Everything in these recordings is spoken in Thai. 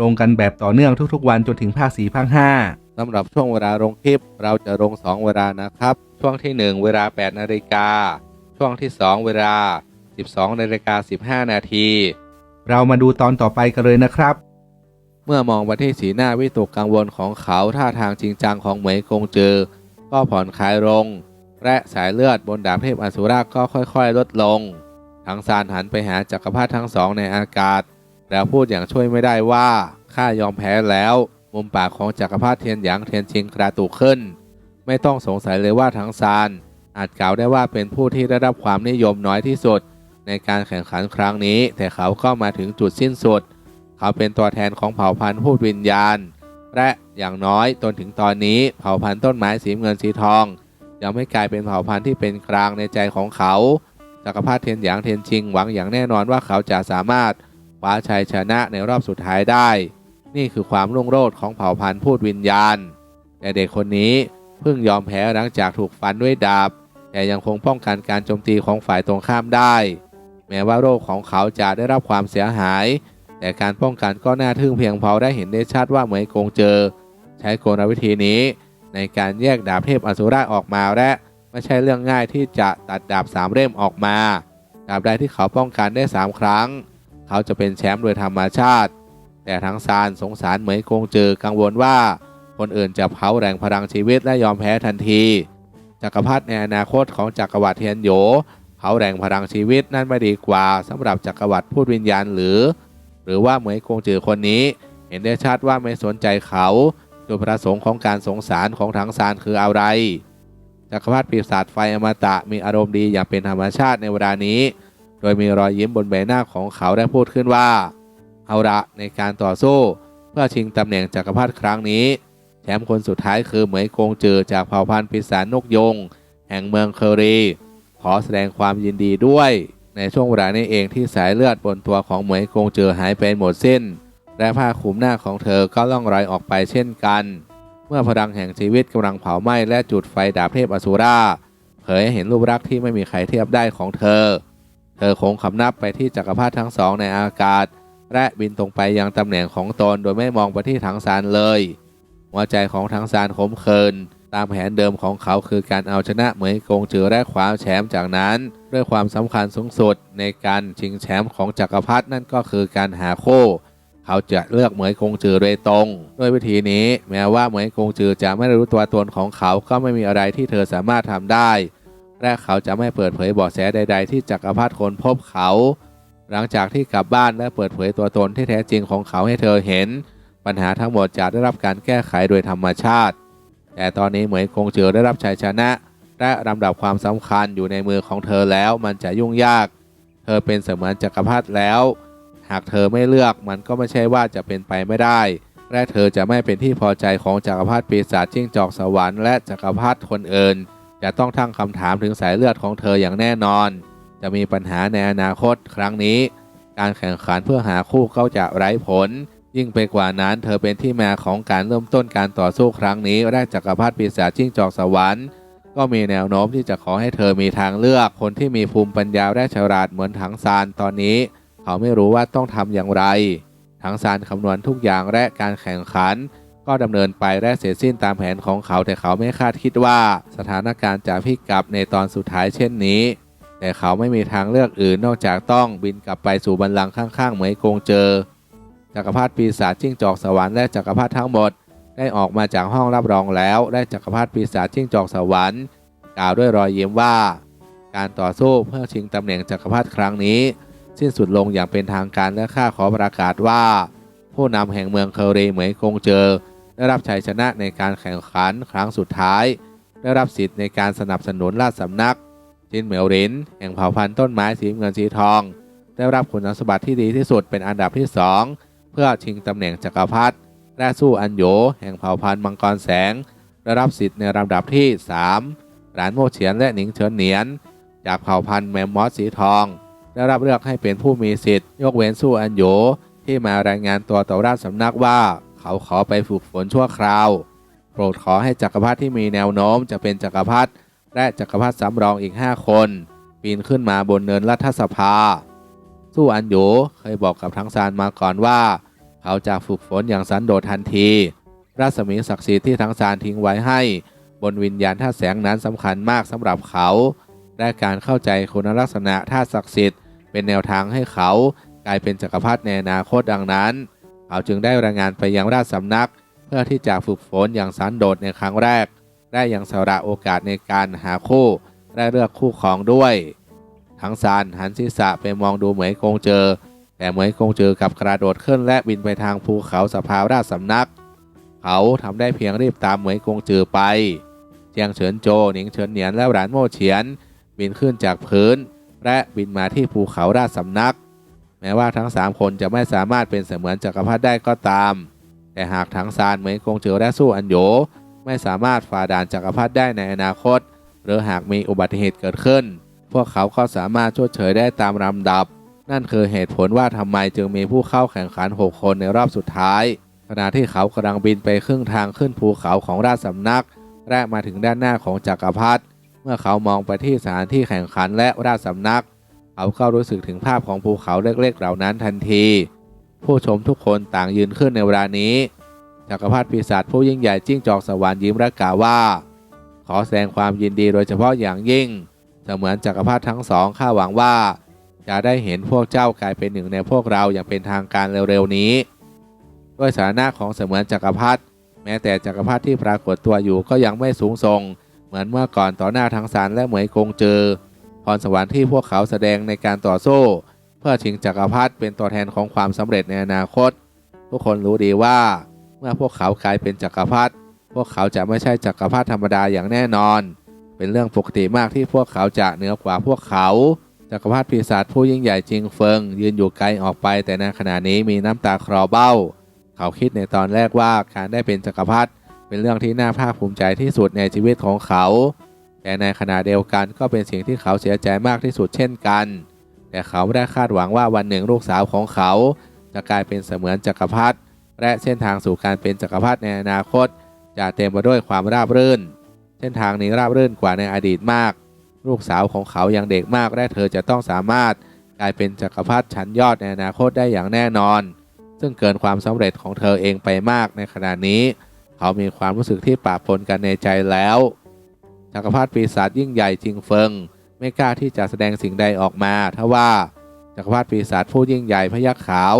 ลงกันแบบต่อเนื่องทุกๆ วันจนถึงภาคสี่ภาคห้าสำหรับช่วงเวลาลงคลิป เราจะลง 2 เวลานะครับ ช่วงทีหนึ่1 เวลา 8 นาฬิกา ช่วงที่ 2 เวลา 12 นาฬิกา 15 นาที เรามาดูตอนต่อไปกันเลยนะครับ เมื่อมองไปที่สีหน้าวิตกกังวลของเขาท่าทางจริงจังของเหมยกงเจอ ก็ผ่อนคลายลง และสายเลือดบนดาบเทพอสุราก็ค่อยๆ ลดลง ทั้งซานหันไปหาจักรพรรดิทั้งสองในอากาศ แล้วพูดอย่างช่วยไม่ได้ว่าข้ายอมแพ้แล้ว มุมปากของจักรพรรดิเทียนหยางเทียนชิงกระตุกขึ้น ไม่ต้องสงสัยเลยว่าทั้งซานอาจกล่าวได้ว่าเป็นผู้ที่ได้รับความนิยมน้อยที่สุด ในการแข่งขันครั้งนี้ แต่เขาก็มาถึงจุดสิ้นสุด เขาเป็นตัวแทนของเผ่าพันธุ์พูดวิญญาณ และอย่างน้อยจนถึงตอนนี้เผ่าพันธุ์ต้นไม้สีเงินสีทอง ยังไม่กลายเป็นเผ่าพันธุ์ที่เป็นกลางในใจของเขาจักรพรรดิเทียนหยางเทียนชิงหวังอย่างแน่นอนว่าเขาจะสามารถ ว้าชัยชนะในรอบสุดท้ายได้ นี่คือความรุ่งโรจน์ของเผ่าพันธุ์พูดวิญญาณ แต่เด็กคนนี้เพิ่งยอมแพ้หลังจากถูกฟันด้วยดาบ แต่ยังคงป้องกันการโจมตีของฝ่ายตรงข้ามได้ แม้ว่าโรคของเขาจะได้รับความเสียหาย แต่การป้องกันก็น่าทึ่งเพียงพอได้เห็นได้ชัดว่าเหมยกงเจอ ใช้กลวิธีนี้ ในการแยกดาบเทพอสุราออกมาและไม่ใช่เรื่องง่ายที่จะตัดดาบสามเล่มออกมาดาบใดที่เขาป้องกันได้สามครั้ง เขาจะเป็นแชมป์โดยธรรมชาติ แต่ทั้งซานสงสารเหมยกงเจอกังวลว่า คนอื่นจะเผาแรงพลังชีวิตและยอมแพ้ทันทีจักรพรรดิในอนาคตของจักรวรรดิเทียนโหยเผาแรงพลังชีวิตนั่นไม่ดีกว่าสำหรับจักรวรรดิพูดวิญญาณหรือ หรือว่าเหมยกงจือคนนี้ เห็นได้ชัดว่าไม่สนใจเขาจุดประสงค์ของการสงสารของถังซานคืออะไรจักรพรรดิปีศาจไฟอมตะมีอารมณ์ดีอย่างเป็นธรรมชาติในเวลานี้ โดยมีรอยยิ้มบนใบหน้าของเขาได้พูดขึ้นว่า เอาละในการต่อสู้ เพื่อชิงตำแหน่งจักรพรรดิครั้งนี้แชมป์คนสุดท้ายคือเหมยกงจือจากเผ่าพันธุ์ปีศาจนกยง แห่งเมืองเคอรี ขอแสดงความยินดีด้วย ในช่วงเวลานี้เองที่สายเลือดบนตัวของเหมยกงจือหายไปหมดสิ้น และผ้าคลุมหน้าของเธอก็ล่องรอยออกไปเช่นกัน เมื่อพลังแห่งชีวิตกำลังเผาไหม้และจุดไฟดาบเทพอสุราเผยให้เห็นรูปลักษณ์ที่ไม่มีใครเทียบได้ของเธอ เธอคงคำนับไปที่จักรพรรดิทั้งสองในอากาศ และบินตรงไปยังตำแหน่งของตนโดยไม่มองไปที่ถังซานเลย หัวใจของถังซานขมขื่นตามแผนเดิมของเขาคือการเอาชนะเหมยกงจือและคว้าแชมป์จากนั้น ด้วยความสำคัญสูงสุดในการชิงแชมป์ของจักรพรรดินั่นก็คือการหาโคู่เขาจะเลือกเหมยกงจือโดยตรง ด้วยวิธีนี้ แม้ว่าเหมยกงจือจะไม่รู้ตัวตนของเขาก็ไม่มีอะไรที่เธอสามารถทำได้ และเขาจะไม่เปิดเผยเบาะแสใด ๆ ที่จักรพรรดิคนพบเขา หลังจากที่กลับบ้านและเปิดเผยตัวตนที่แท้จริงของเขาให้เธอเห็น ปัญหาทั้งหมดจะได้รับการแก้ไขโดยธรรมชาติ แต่ตอนนี้เหมยคงเจอได้รับชัยชนะ และลำดับความสำคัญอยู่ในมือของเธอแล้วมันจะยุ่งยาก เธอเป็นเสมือนจักรพรรดิแล้ว หากเธอไม่เลือกมันก็ไม่ใช่ว่าจะเป็นไปไม่ได้และเธอจะไม่เป็นที่พอใจของจักรพรรดิปีศาจจิ้งจอกสวรรค์และจักรพรรดิคนอื่น จะต้องทั้งคำถามถึงสายเลือดของเธออย่างแน่นอน จะมีปัญหาในอนาคตครั้งนี้ การแข่งขันเพื่อหาคู่ก็จะไร้ผล ยิ่งไปกว่านั้นเธอเป็นที่มาของการเริ่มต้นการต่อสู้ครั้งนี้และจักรพรรดิปีศาจจิ้งจอกสวรรค์ก็มีแนวโน้มที่จะขอให้เธอมีทางเลือก คนที่มีภูมิปัญญาและฉลาดเหมือนถังซานตอนนี้ เขาไม่รู้ว่าต้องทำอย่างไร ถังซานคำนวณทุกอย่างและการแข่งขัน ก็ดำเนินไปและเสร็จสิ้นตามแผนของเขาแต่เขาไม่คาดคิดว่าสถานการณ์จะพลิกกลับในตอนสุดท้ายเช่นนี้ แต่เขาไม่มีทางเลือกอื่นนอกจากต้องบินกลับไปสู่บัลลังก์ข้างๆ เหมยกงเจอ จักรพรรดิปีศาจจิ้งจอกสวรรค์และจักรพรรดิทั้งหมด ได้ออกมาจากห้องรับรองแล้วและจักรพรรดิปีศาจจิ้งจอกสวรรค์กล่าวด้วยรอยยิ้มว่า การต่อสู้เพื่อชิงตำแหน่งจักรพรรดิครั้งนี้ สิ้นสุดลงอย่างเป็นทางการและข้าขอประกาศว่า ผู้นำแห่งเมืองเคอรีเหมยกงเจอ ได้รับชัยชนะในการแข่งขันครั้งสุดท้าย ได้รับสิทธิ์ในการสนับสนุนราชสำนักจินเหมียวรินแห่งเผ่าพันธุ์ต้นไม้สีเงินสีทอง ได้รับคุณสมบัติที่ดีที่สุดเป็นอันดับที่สองเพื่อชิงตำแหน่งจักรพรรดิและสู้อันโยแห่งเผ่าพันธุ์มังกรแสง ได้รับสิทธิ์ในลำดับที่ 3 หลานโมเฉียนและหนิงเฉินเหนียน จากเผ่าพันธุ์แมมมอสสีทอง ได้รับเลือกให้เป็นผู้มีสิทธิ์ ยกเว้นสู้อันโยที่มารายงานตัวต่อราชสำนักว่า เขาขอไปฝึกฝนชั่วคราว โปรดขอให้จักรพรรดิที่มีแนวโน้มจะเป็นจักรพรรดิและจักรพรรดิสำรองอีก5คน ปีนขึ้นมาบนเนินรัฐสภา สู้อันโยเคยบอกกับทั้งซานมาก่อนว่า เขาจะฝึกฝนอย่างสันโดษทันที รัศมีศักดิ์สิทธิ์ที่ทั้งซานทิ้งไว้ให้ บนวิญญาณท่าแสงนั้นสำคัญมากสำหรับเขา และการเข้าใจคุณลักษณะท่าศักดิ์สิทธิ์เป็นแนวทางให้เขากลายเป็นจักรพรรดิในอนาคตดังนั้น เขาจึงได้รายงานไปยังราชสำนัก เพื่อที่จะฝึกฝนอย่างสันโดษในครั้งแรก ได้อยังสละโอกาสในการหาคู่และเลือกคู่ครองด้วย ทั้งซานหันศีรษะไปมองดูเหมยกงเจอ แต่เหมยกงเจอกับกระโดดขึ้นและบินไปทางภูเขาสภาราชสำนัก เขาทำได้เพียงรีบตามเหมยกงจือไปเจียงเฉินโจหนิงเฉินเหนียนและหลานโม่เฉียน บินขึ้นจากพื้น และบินมาที่ภูเขาราชสำนัก แม้ว่าทั้งสามคนจะไม่สามารถเป็นเสมือนจักรพรรดิได้ก็ตาม แต่หากทั้งซานเหมยกงเจอและสู้อันโยไม่สามารถฝ่าด่านจักรพรรดิได้ในอนาคต หรือหากมีอุบัติเหตุเกิดขึ้น พวกเขาก็สามารถชดเชยได้ตามลำดับ นั่นคือเหตุผลว่าทำไมจึงมีผู้เข้าแข่งขัน 6 คนในรอบสุดท้าย ขณะที่เขากำลังบินไปครึ่งทางขึ้นภูเขาของราชสำนักและมาถึงด้านหน้าของจักรพรรดิเมื่อเขามองไปที่สถานที่แข่งขันและราชสำนัก เขาก็รู้สึกถึงภาพของภูเขาเล็กๆเหล่านั้นทันที ผู้ชมทุกคนต่างยืนขึ้นในเวลานี้จักรพรรดิปีศาจผู้ยิ่งใหญ่จิ้งจอกสวรรค์ยิ้มและกล่าวว่า ขอแสดงความยินดีโดยเฉพาะอย่างยิ่ง เสมือนจักรพรรดิทั้งสองข้าหวังว่า จะได้เห็นพวกเจ้ากลายเป็นหนึ่งในพวกเราอย่างเป็นทางการเร็วๆนี้ ด้วยสถานะของเสมือนจักรพรรดิแม้แต่จักรพรรดิที่ปรากฏตัวอยู่ก็ยังไม่สูงส่ง เหมือนเมื่อก่อนต่อหน้าทั้งสารและเหมยกงเจอ พรสวรรค์ที่พวกเขาแสดงในการต่อสู้ เพื่อชิงจักรพรรดิเป็นตัวแทนของความสำเร็จในอนาคต ทุกคนรู้ดีว่า เมื่อพวกเขากลายเป็นจักรพรรดิพวกเขาจะไม่ใช่จักรพรรดิธรรมดาอย่างแน่นอน เป็นเรื่องปกติมากที่พวกเขาจะเหนือกว่าพวกเขาจักรพรรดิปีศาจผู้ยิ่งใหญ่จริงเฟิง ยืนอยู่ไกลออกไป แต่ในขณะนี้มีน้ำตาคลอเบ้า เขาคิดในตอนแรกว่าการได้เป็นจักรพรรดิเป็นเรื่องที่น่าภาคภูมิใจที่สุดในชีวิตของเขา แต่ในขณะเดียวกันก็เป็นสิ่งที่เขาเสียใจมากที่สุดเช่นกัน แต่เขาไม่ได้คาดหวังว่าวันหนึ่งลูกสาวของเขา จะกลายเป็นเสมือนจักรพรรดิและเส้นทางสู่การเป็นจักรพรรดิในอนาคต จะเต็มไปด้วยความราบรื่น เส้นทางนี้ราบรื่นกว่าในอดีตมาก ลูกสาวของเขายังเด็กมากและเธอจะต้องสามารถกลายเป็นจักรพรรดิชั้นยอดในอนาคตได้อย่างแน่นอน ซึ่งเกินความสำเร็จของเธอเองไปมากในขณะนี้ เขามีความรู้สึกที่ปะปนกันในใจแล้ว จักรพรรดิปีศาจยิ่งใหญ่จริงเฟิง ไม่กล้าที่จะแสดงสิ่งใดออกมาทว่าจักรพรรดิปีศาจผู้ยิ่งใหญ่พยักขาว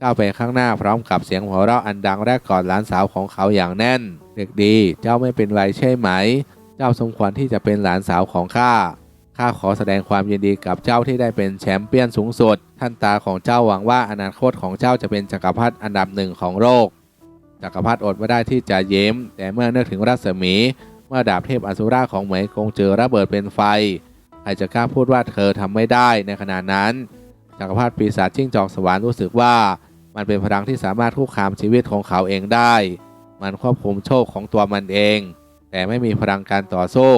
ก้าวไปข้างหน้าพร้อมกับเสียงหัวเราะอันดังและกอดหลานสาวของเขาอย่างแน่น เด็กดีเจ้าไม่เป็นไรใช่ไหม เจ้าสมควรที่จะเป็นหลานสาวของข้าข้าขอแสดงความยินดีกับเจ้าที่ได้เป็นแชมเปี้ยนสูงสุด ท่านตาของเจ้าหวังว่าอนาคตของเจ้าจะเป็นจักรพรรดิอันดับหนึ่งของโลกจักรพรรดิอดไม่ได้ที่จะเย้ม แต่เมื่อนึกถึงรัศมี มื่อดาบเทพอสุราของเหมยกงเจอระเบิดเป็นไฟใครจะกล้าพูดว่าเธอทำไม่ได้ในขณะนั้นจักรพรรดิปีศาจจิ้งจอกสวรรค์รู้สึกว่ามันเป็นพลังที่สามารถคุกคามชีวิตของเขาเองได้ มันควบคุมโชคของตัวมันเอง แต่ไม่มีพลังการต่อสู้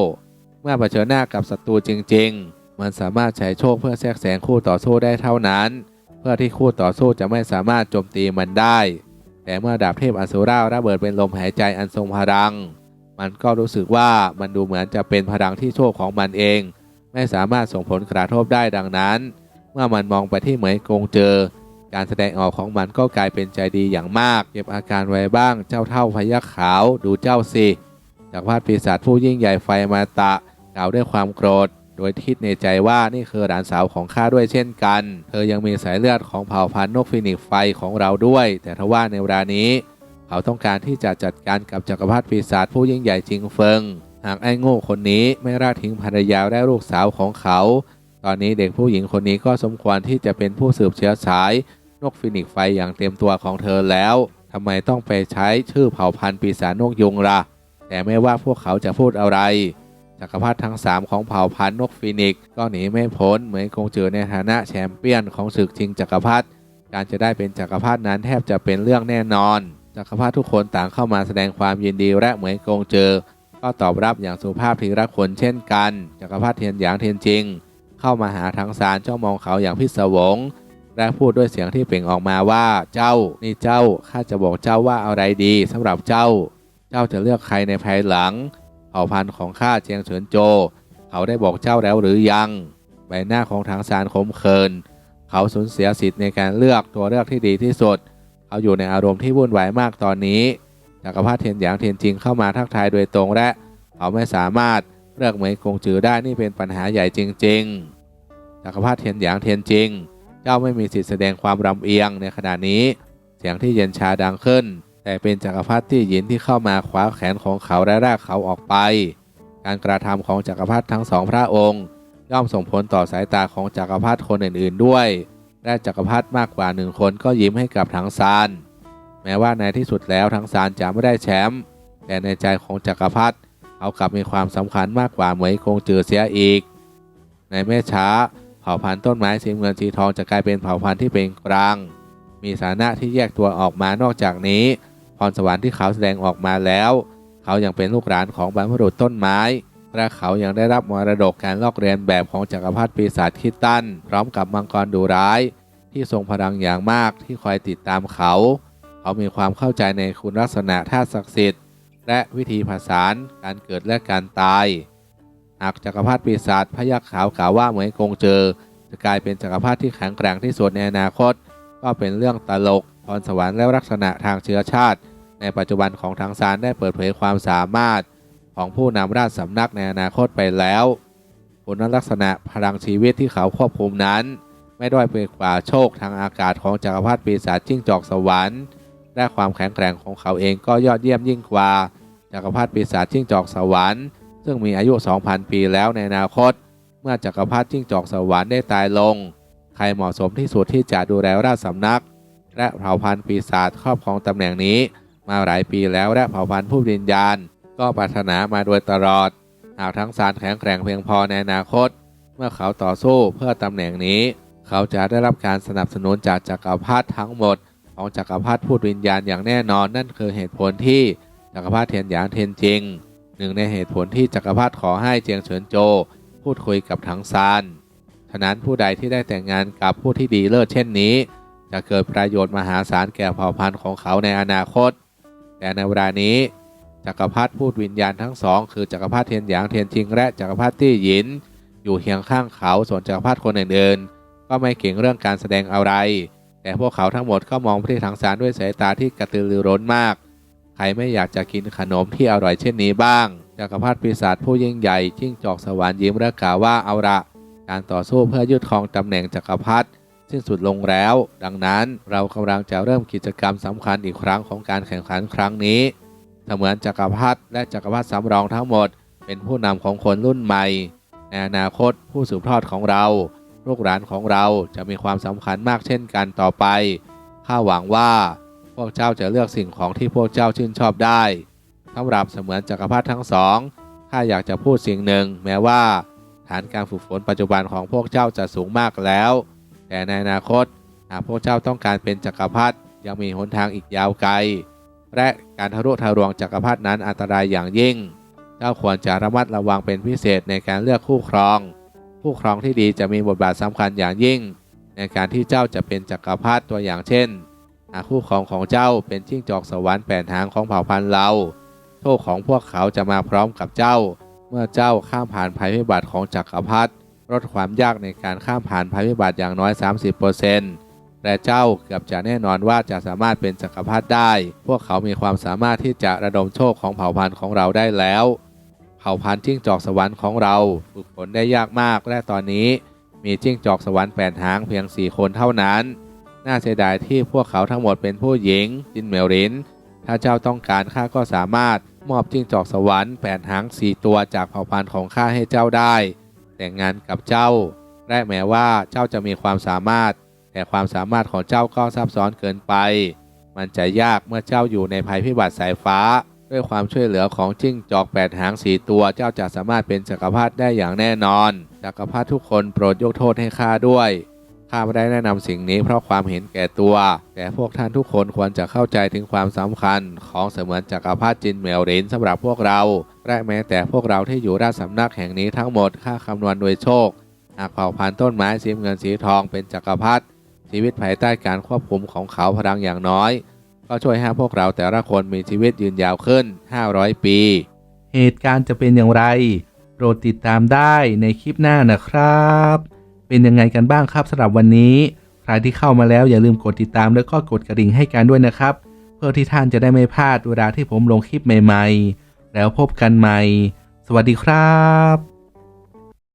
เมื่อเผชิญหน้ากับศัตรูจริง ๆ มันสามารถใช้โชคเพื่อแทรกแซงคู่ต่อสู้ได้เท่านั้น เพื่อที่คู่ต่อสู้จะไม่สามารถโจมตีมันได้ แต่เมื่อดาบเทพอสุราระเบิดเป็นลมหายใจอันทรงพลัง มันก็รู้สึกว่ามันดูเหมือนจะเป็นพลังที่โชคของมันเอง ไม่สามารถส่งผลกระทบได้ดังนั้น เมื่อมันมองไปที่เหมยกงเจอ การแสดงออกของมันก็กลายเป็นใจดีอย่างมาก เก็บอาการไว้บ้างเจ้าเท่าพยักขาวดูเจ้าสิจากวาดปีศาจผู้ยิ่งใหญ่ไฟมาตะกล่าวด้วยความโกรธ โดยคิดในใจว่านี่คือหลานสาวของข้าด้วยเช่นกัน เธอยังมีสายเลือดของเผ่าพันธุ์นกฟินิกไฟของเราด้วย แต่ทว่าในเวลานี้ เขาต้องการที่จะจัดการกับจักรพรรดิปีศาจผู้ยิ่งใหญ่จริงเฟิง หากไอ้โง่คนนี้ไม่ราทิ้งภรรยาและลูกสาวของเขา ตอนนี้เด็กผู้หญิงคนนี้ก็สมควรที่จะเป็นผู้สืบเชื้อสาย นกฟินิกไฟอย่างเต็มตัวของเธอแล้วทำไมต้องไปใช้ชื่อเผ่าพันธุ์ปีศาจนกยุงล่ะ แต่ไม่ว่าพวกเขาจะพูดอะไรจักรพรรดิทั้ง 3 ของเผ่าพันธุ์นกฟินิกก็หนีไม่พ้นเหมือนคงเจอในฐานะแชมเปี้ยนของศึกชิงจักรพรรดิการจะได้เป็นจักรพรรดินั้นแทบจะเป็นเรื่องแน่นอน จักรพรรดิทุกคนต่างเข้ามาแสดงความยินดีและเหมยกงเจอ ก็ตอบรับอย่างสุภาพทีละคนเช่นกัน จักรพรรดิเทียนหยางเทียนจริง เข้ามาหาทั้งสารเจ้ามองเขาอย่างพิศวง และพูดด้วยเสียงที่เปล่งออกมาว่าเจ้า นี่เจ้าข้าจะบอกเจ้าว่าอะไรดีสำหรับเจ้า เจ้าจะเลือกใครในภายหลังเผ่าพันธุ์ของข้าเจียงเฉินโจ เขาได้บอกเจ้าแล้วหรือยังใบหน้าของทางสารขมเคิน เขาสูญเสียสิทธิ์ในการเลือกตัวเลือกที่ดีที่สุด เขาอยู่ในอารมณ์ที่วุ่นวายมากตอนนี้จักรพรรดิเทียนหยางเทียนจิงเข้ามาทักทายโดยตรงและ เขาไม่สามารถเลือกเหมยกงจือได้นี่เป็นปัญหาใหญ่จริง ๆจักรพรรดิเทียนหยางเทียนจิง เจ้าไม่มีสิทธิแสดงความรำเอียงในขณะนี้ เสียงที่เย็นชาดังขึ้น แต่เป็นจักรพรรดิที่หยินที่เข้ามาคว้าแขนของเขาและลากเขาออกไป การกระทำของจักรพรรดิทั้งสองพระองค์ ย่อมส่งผลต่อสายตาของจักรพรรดิคนอื่น ๆด้วย และจักรพรรดิมากกว่าหนึ่งคนก็ยิ้มให้กับทังซาน แม้ว่าในที่สุดแล้วทังซานจะไม่ได้แชมป์แต่ในใจของจักรพรรดิเขากลับมีความสำคัญมากกว่าเหมยกงจือเสียอีก ในไม่ช้าเผ่าพันธุ์ต้นไม้สีเงินสีทองจะกลายเป็นเผ่าพันธุ์ที่เป็นกลาง มีฐานะที่แยกตัวออกมานอกจากนี้พรสวรรค์ที่เขาแสดงออกมาแล้ว เขายังเป็นลูกหลานของบรรพบุรุษต้นไม้ และเขายังได้รับมรดกการลอกเรียนแบบของจักรพรรดิปีศาจคิดตัน พร้อมกับมังกรดุร้าย ที่ทรงพลังอย่างมากที่คอยติดตามเขา เขามีความเข้าใจในคุณลักษณะธาศักดิ์สิทธิ์ และวิธีผสานการเกิดและการตายหากจักรพรรดิปีศาจพยักขาวกล่าวว่าเหมือนกงเจอ จะกลายเป็นจักรพรรดิที่แข็งแกร่งที่สุดในอนาคต ก็เป็นเรื่องตลกพรสวรรค์และลักษณะทางเชื้อชาติ ในปัจจุบันของทางซานได้เปิดเผยความสามารถ ของผู้นำราชสำนักในอนาคตไปแล้วคุณลักษณะพลังชีวิตที่เขาควบคุมนั้น ไม่ด้อยไปกว่าโชคทางอากาศของจักรพรรดิปีศาจจิ้งจอกสวรรค์และความแข็งแกร่งของเขาเองก็ยอดเยี่ยมยิ่งกว่าจักรพรรดิปีศาจจิ้งจอกสวรรค์ซึ่งมีอายุ 2,000 ปีแล้วในอนาคต เมื่อจักรพรรดิจิ้งจอกสวรรค์ได้ตายลง ใครเหมาะสมที่สุดที่จะดูแลราชสำนัก และเผ่าพันธุ์ปีศาจครอบครองตำแหน่งนี้ มาหลายปีแล้วและเผ่าพันธุ์ผู้วิญญาณ ก็ปรารถนามาโดยตลอด หากทั้งสารแข็งแกร่งเพียงพอในอนาคต เมื่อเขาต่อสู้เพื่อตำแหน่งนี้ เขาจะได้รับการสนับสนุนจากจักรพรรดิทั้งหมด ของจักรพรรดิพูดวิญญาณอย่างแน่นอนนั่นคือเหตุผลที่จักรพรรดิเทียนหยางเทียนจิงหนึ่งในเหตุผลที่จักรพรรดิขอให้เจียงเฉินโจ พูดคุยกับทั้งซานฉะนั้นผู้ใดที่ได้แต่งงานกับผู้ที่ดีเลิศเช่นนี้ จะเกิดประโยชน์มหาศาลแก่เผ่าพันธุ์ของเขาในอนาคต แต่ในเวลานี้ จักรพรรดิพูดวิญญาณทั้งสองคือจักรพรรดิเทียนหยางเทียนจิงและจักรพรรดิตี้หยิน อยู่เคียงข้างเขาส่วนจักรพรรดิคนอื่นๆก็ไม่เก่งเรื่องการแสดงอะไร แต่พวกเขาทั้งหมดก็มองไปที่ทางสารด้วยสายตาที่กระตือรือร้นมาก ใครไม่อยากจะกินขนมที่อร่อยเช่นนี้บ้างจักรพรรดิปีศาจผู้ยิ่งใหญ่จิ้งจอกสวรรค์ยิ้มและกล่าวว่าเอาละการต่อสู้เพื่อยึดครองตำแหน่งจักรพรรดิสิ้นสุดลงแล้ว ดังนั้นเรากำลังจะเริ่มกิจกรรมสำคัญอีกครั้งของการแข่งขันครั้งนี้ เสมือนจักรพรรดิและจักรพรรดิสำรองทั้งหมด เป็นผู้นำของคนรุ่นใหม่ ในอนาคตผู้สืบทอดของเรา ลูกหลานของเราจะมีความสำคัญมากเช่นกันต่อไป ข้าหวังว่าพวกเจ้าจะเลือกสิ่งของที่พวกเจ้าชื่นชอบได้สำหรับเสมือนจักรพรรดิทั้งสองข้าอยากจะพูดสิ่งหนึ่ง แม้ว่า ฐานการฝึกฝนปัจจุบันของพวกเจ้าจะสูงมากแล้ว แต่ในอนาคตหากพวกเจ้าต้องการเป็นจักรพรรดิยังมีหนทางอีกยาวไกล และการทะลุทะลวงจักรพรรดินั้นอันตรายอย่างยิ่ง เจ้าควรจะระมัดระวังเป็นพิเศษในการเลือกคู่ครอง คู่ครองที่ดีจะมีบทบาทสำคัญอย่างยิ่ง ในการที่เจ้าจะเป็นจักรพรรดิตัวอย่างเช่น หากคู่ครองของเจ้าเป็นจิ้งจอกสวรรค์แปดหางของเผ่าพันธุ์เราโชคของพวกเขาจะมาพร้อมกับเจ้า เมื่อเจ้าข้ามผ่านภัยพิบัติของจักรพรรดิลดความยากในการข้ามผ่านภัยพิบัติอย่างน้อย 30% และเจ้าเกือบจะแน่นอนว่าจะสามารถเป็นจักรพรรดิได้ พวกเขามีความสามารถที่จะระดมโชคของเผ่าพันธุ์ของเราได้แล้ว เผ่าพันธุ์จิ้งจอกสวรรค์ของเราฝึกฝนได้ยากมากและตอนนี้ มีจิ้งจอกสวรรค์แปดหางเพียง4คนเท่านั้น น่าเสียดายที่พวกเขาทั้งหมดเป็นผู้หญิง จินเมลรินถ้าเจ้าต้องการข้าก็สามารถมอบจิ้งจอกสวรรค์แปดหางสี่ตัวจากเผ่าพันธุ์ของข้าให้เจ้าได้ แต่งงานกับเจ้าและแม้ว่าเจ้าจะมีความสามารถ แต่ความสามารถของเจ้าก็ซับซ้อนเกินไป มันจะยากเมื่อเจ้าอยู่ในภัยพิบัติสายฟ้า ด้วยความช่วยเหลือของจิ้งจอกแปดหางสีตัว เจ้าจะสามารถเป็นจักรพรรดิได้อย่างแน่นอน จักรพรรดิทุกคนโปรดยกโทษให้ข้าด้วย ข้าไม่ได้แนะนำสิ่งนี้เพราะความเห็นแก่ตัว แต่พวกท่านทุกคนควรจะเข้าใจถึงความสำคัญ ของเสมือนจักรพรรดิจินเหมลรินสำหรับพวกเรา และแม้แต่พวกเราที่อยู่ราชสำนักแห่งนี้ทั้งหมดข้าคำนวณโดยโชค หากเผ่าพันธุ์ต้นไม้สีเงินสีทองเป็นจักรพรรดิ ชีวิตภายใต้การควบคุมของเขาพลังอย่างน้อย ก็ช่วยให้พวกเราแต่ละคนมีชีวิตยืนยาวขึ้น 500 ปี เหตุการณ์จะเป็นอย่างไร โปรดติดตามได้ในคลิปหน้านะครับ เป็นยังไงกันบ้างครับสำหรับวันนี้ ใครที่เข้ามาแล้วอย่าลืมกดติดตามแล้วก็กดกระดิ่งให้กันด้วยนะครับ เพื่อที่ท่านจะได้ไม่พลาดเวลาที่ผมลงคลิปใหม่ ๆ แล้วพบกันใหม่ สวัสดีครับ